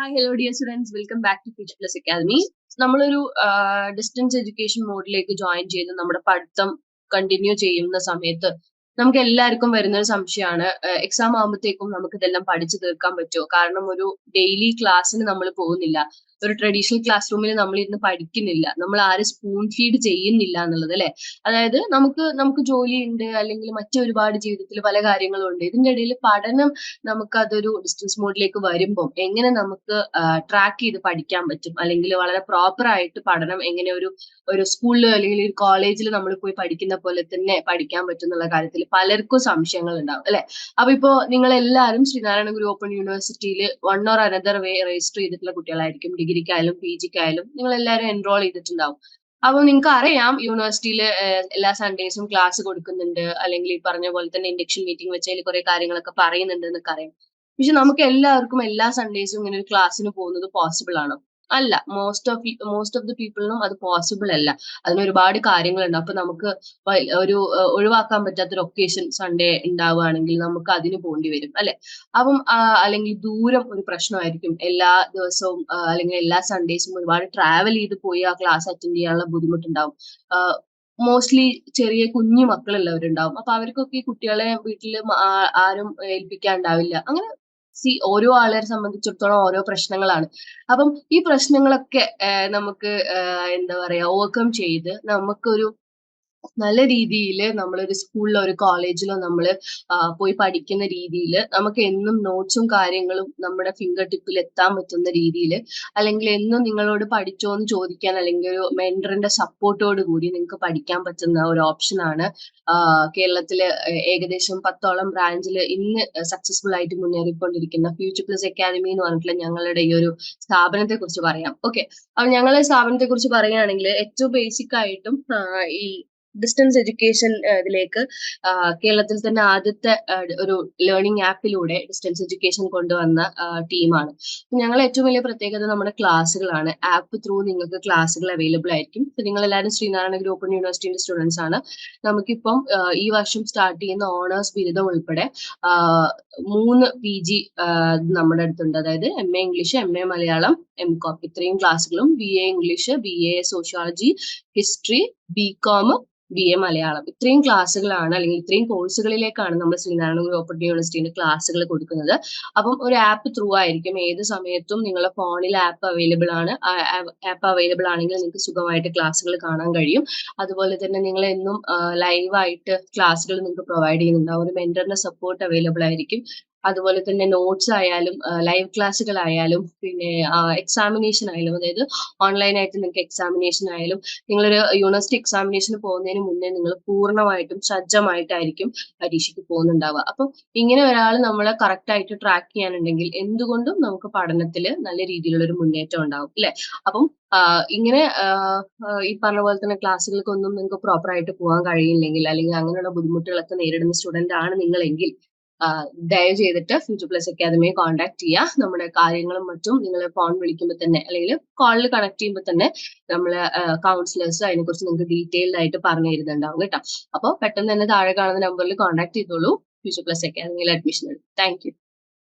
Hi hello dear students welcome back to future plus academy നമ്മളൊരു distance education മോഡിലേക്ക് join ചെയ്ത് നമ്മുടെ പഠിത്തം കണ്ടിന്യൂ ചെയ്യുന്ന സമയത്ത് നമുക്ക് എല്ലാവർക്കും വരുന്ന ഒരു സംശയമാണ്. എക്സാം ആകുമ്പോഴത്തേക്കും നമുക്ക് ഇതെല്ലാം പഠിച്ചു തീർക്കാൻ പറ്റുമോ? കാരണം ഒരു ഡെയിലി ക്ലാസ്സിന് നമ്മൾ പോകുന്നില്ല. ഒരു ട്രഡീഷണൽ ക്ലാസ് റൂമിൽ നമ്മൾ ഇരുന്ന് പഠിക്കുന്നില്ല. നമ്മൾ ആരും സ്പൂൺ ഫീഡ് ചെയ്യുന്നില്ല എന്നുള്ളത് അല്ലെ? അതായത് നമുക്ക് നമുക്ക് ജോലി ഉണ്ട് അല്ലെങ്കിൽ മറ്റൊരുപാട് ജീവിതത്തിൽ പല കാര്യങ്ങളും ഉണ്ട് ഇതിന്റെ ഇടയിൽ പഠനം നമുക്ക് അതൊരു ഡിസ്റ്റൻസ് മോഡിലേക്ക് വരുമ്പോൾ എങ്ങനെ നമുക്ക് ട്രാക്ക് ചെയ്ത് പഠിക്കാൻ പറ്റും? അല്ലെങ്കിൽ വളരെ പ്രോപ്പർ ആയിട്ട് പഠനം എങ്ങനെ ഒരു ഒരു സ്കൂളിൽ അല്ലെങ്കിൽ ഒരു കോളേജിൽ നമ്മൾ പോയി പഠിക്കുന്ന പോലെ തന്നെ പഠിക്കാൻ പറ്റും എന്നുള്ള കാര്യത്തിൽ പലർക്കും സംശയങ്ങൾ ഉണ്ടാവും അല്ലെ? അപ്പൊ ഇപ്പോ നിങ്ങൾ എല്ലാവരും ശ്രീനാരായണ ഗുരു ഓപ്പൺ യൂണിവേഴ്സിറ്റിയിൽ one or another way register ചെയ്തിട്ടുള്ള കുട്ടികളായിരിക്കും. ഡിഗ്രിക്കായാലും പി ജിക്കായാലും നിങ്ങൾ എല്ലാവരും എൻറോൾ ചെയ്തിട്ടുണ്ടാവും. അപ്പോൾ നിങ്ങൾക്ക് അറിയാം യൂണിവേഴ്സിറ്റിയിൽ എല്ലാ സൺഡേസും ക്ലാസ് കൊടുക്കുന്നുണ്ട്. അല്ലെങ്കിൽ ഈ പറഞ്ഞ പോലെ തന്നെ ഇൻഡക്ഷൻ മീറ്റിംഗ് വെച്ചാൽ കുറെ കാര്യങ്ങളൊക്കെ പറയുന്നുണ്ട് എന്നൊക്കെ അറിയാം. പക്ഷെ നമുക്ക് എല്ലാവർക്കും എല്ലാ സൺഡേസും ഇങ്ങനെ ഒരു ക്ലാസ്സിന് പോകുന്നത് പോസിബിൾ ആണോ. അല്ല most of most of the പീപ്പിളിനും അത് പോസിബിൾ അല്ല. അതിന് ഒരുപാട് കാര്യങ്ങളുണ്ട്. അപ്പൊ നമുക്ക് ഒരു ഒഴിവാക്കാൻ പറ്റാത്ത ഒരു ഒക്കേഷൻ സൺഡേ ഉണ്ടാവുകയാണെങ്കിൽ നമുക്ക് അതിന് പോകേണ്ടി വരും അല്ലെ? അപ്പം അല്ലെങ്കിൽ ദൂരം ഒരു പ്രശ്നമായിരിക്കും. എല്ലാ ദിവസവും അല്ലെങ്കിൽ എല്ലാ സൺഡേസും ഒരുപാട് ട്രാവൽ ചെയ്ത് പോയി ആ ക്ലാസ് അറ്റൻഡ് ചെയ്യാനുള്ള ബുദ്ധിമുട്ടുണ്ടാവും. മോസ്റ്റ്ലി ചെറിയ കുഞ്ഞു മക്കളുള്ളവരുണ്ടാവും. അപ്പൊ അവർക്കൊക്കെ ഈ കുട്ടികളെ വീട്ടിൽ ആരും ഏൽപ്പിക്കാണ്ടാവില്ല. അങ്ങനെ സി ഓരോ ആളുകളെ സംബന്ധിച്ചിടത്തോളം ഓരോ പ്രശ്നങ്ങളാണ്. അപ്പം ഈ പ്രശ്നങ്ങളൊക്കെ നമുക്ക് എന്താ പറയാ ഓവർകം ചെയ്ത് നമുക്കൊരു നല്ല രീതിയിൽ നമ്മളൊരു സ്കൂളിലോ ഒരു കോളേജിലോ നമ്മൾ പോയി പഠിക്കുന്ന രീതിയിൽ നമുക്ക് എന്നും നോട്ട്സും കാര്യങ്ങളും നമ്മുടെ ഫിംഗർ ടിപ്പിൽ എത്താൻ പറ്റുന്ന രീതിയിൽ അല്ലെങ്കിൽ എന്നും നിങ്ങളോട് പഠിച്ചോ എന്ന് ചോദിക്കാൻ അല്ലെങ്കിൽ ഒരു മെന്ററിന്റെ സപ്പോർട്ടോട് കൂടി നിങ്ങൾക്ക് പഠിക്കാൻ പറ്റുന്ന ഒരു ഓപ്ഷനാണ് കേരളത്തിൽ ഏകദേശം പത്തോളം ബ്രാഞ്ചിൽ ഇന്ന് സക്സസ്ഫുൾ ആയിട്ട് മുന്നേറിക്കൊണ്ടിരിക്കുന്ന ഫ്യൂച്ചർ പ്ലസ് അക്കാദമി എന്ന് പറഞ്ഞിട്ടുള്ള ഞങ്ങളുടെ ഈ ഒരു സ്ഥാപനത്തെ കുറിച്ച് പറയാം. ഓക്കെ അപ്പൊ ഞങ്ങളുടെ സ്ഥാപനത്തെ കുറിച്ച് പറയുകയാണെങ്കിൽ ഏറ്റവും ബേസിക് ആയിട്ടും ഈ ഡിസ്റ്റൻസ് എഡ്യൂക്കേഷൻ ഇതിലേക്ക് കേരളത്തിൽ തന്നെ ആദ്യത്തെ ഒരു ലേണിംഗ് ആപ്പിലൂടെ ഡിസ്റ്റൻസ് എഡ്യൂക്കേഷൻ കൊണ്ടുവന്ന ടീമാണ് ഞങ്ങൾ ഏറ്റവും വലിയ പ്രത്യേകത നമ്മുടെ ക്ലാസ്സുകളാണ്. ആപ്പ് ത്രൂ നിങ്ങൾക്ക് ക്ലാസ്സുകൾ അവൈലബിൾ ആയിരിക്കും. നിങ്ങൾ എല്ലാവരും ശ്രീനാരായണ ഗ്രൂപ്പ് യൂണിവേഴ്സിറ്റിയുടെ സ്റ്റുഡൻസ് ആണ്. നമുക്കിപ്പം ഈ വർഷം സ്റ്റാർട്ട് ചെയ്യുന്ന ഓണേഴ്സ് ബിരുദം ഉൾപ്പെടെ മൂന്ന് പി ജി നമ്മുടെ അടുത്തുണ്ട്. അതായത് M A English M A Malayalam M Com ഇത്രയും ക്ലാസ്സുകളും B A English B A sociology history B Com B A Malayalam. ഇത്രയും ക്ലാസ്സുകളാണ് അല്ലെങ്കിൽ ഇത്രയും കോഴ്സുകളിലേക്കാണ് നമ്മൾ ശ്രീനാരായണ ഗുരു ഓപ്പൺ യൂണിവേഴ്സിറ്റിന്റെ ക്ലാസ്സുകൾ കൊടുക്കുന്നത്. അപ്പം ഒരു ആപ്പ് ത്രൂ ആയിരിക്കും. ഏത് സമയത്തും നിങ്ങളുടെ ഫോണിൽ ആപ്പ് അവൈലബിൾ ആണ്. ആപ്പ് അവൈലബിൾ ആണെങ്കിൽ നിങ്ങൾക്ക് സുഖമായിട്ട് ക്ലാസ്സുകൾ കാണാൻ കഴിയും. അതുപോലെ തന്നെ നിങ്ങൾ എന്നും ലൈവായിട്ട് ക്ലാസ്സുകൾ നിങ്ങൾക്ക് പ്രൊവൈഡ് ചെയ്യുന്നുണ്ടാവും ഒരു മെന്ററിന്റെ സപ്പോർട്ട് അവൈലബിൾ ആയിരിക്കും. അതുപോലെ തന്നെ നോട്ട്സ് ആയാലും ലൈവ് ക്ലാസ്സുകളായാലും പിന്നെ എക്സാമിനേഷൻ ആയാലും അതായത് ഓൺലൈനായിട്ട് നിങ്ങൾക്ക് എക്സാമിനേഷൻ ആയാലും നിങ്ങളൊരു യൂണിവേഴ്സിറ്റി എക്സാമിനേഷന് പോകുന്നതിന് മുന്നേ നിങ്ങൾ പൂർണമായിട്ടും സജ്ജമായിട്ടായിരിക്കും പരീക്ഷയ്ക്ക് പോകുന്നുണ്ടാവുക. അപ്പം ഇങ്ങനെ ഒരാൾ നമ്മളെ കറക്റ്റ് ആയിട്ട് ട്രാക്ക് ചെയ്യാനുണ്ടെങ്കിൽ എന്തുകൊണ്ടും നമുക്ക് പഠനത്തിൽ നല്ല രീതിയിലുള്ള ഒരു മുന്നേറ്റം ഉണ്ടാവും അല്ലെ? അപ്പം ഇങ്ങനെ ഈ പറഞ്ഞ പോലെ തന്നെ ക്ലാസ്സുകൾക്കൊന്നും നിങ്ങൾക്ക് പ്രോപ്പർ ആയിട്ട് പോകാൻ കഴിയില്ലെങ്കിൽ അല്ലെങ്കിൽ അങ്ങനെയുള്ള ബുദ്ധിമുട്ടുകളൊക്കെ നേരിടുന്ന സ്റ്റുഡന്റ് ആണ് നിങ്ങളെങ്കിൽ ദയവ് ചെയ്തിട്ട് ഫ്യൂച്ചർ പ്ലസ് അക്കാദമിയെ കോൺടാക്ട് ചെയ്യുക നമ്മുടെ കാര്യങ്ങളും മറ്റും നിങ്ങൾ ഫോൺ വിളിക്കുമ്പോൾ തന്നെ അല്ലെങ്കിൽ കോളിൽ കണക്ട് ചെയ്യുമ്പോൾ തന്നെ നമ്മൾ കൗൺസിലേഴ്സ് അതിനെക്കുറിച്ച് നിങ്ങൾക്ക് ഡീറ്റെയിൽഡ് ആയിട്ട് പറഞ്ഞു തരുന്നുണ്ടാവും കേട്ടോ. അപ്പോൾ പെട്ടെന്ന് തന്നെ താഴെ കാണുന്ന നമ്പറിൽ കോൺടാക്ട് ചെയ്തോളൂ. ഫ്യൂച്ചർ പ്ലസ് അക്കാദമിയിൽ അഡ്മിഷൻ എടുക്കും താങ്ക്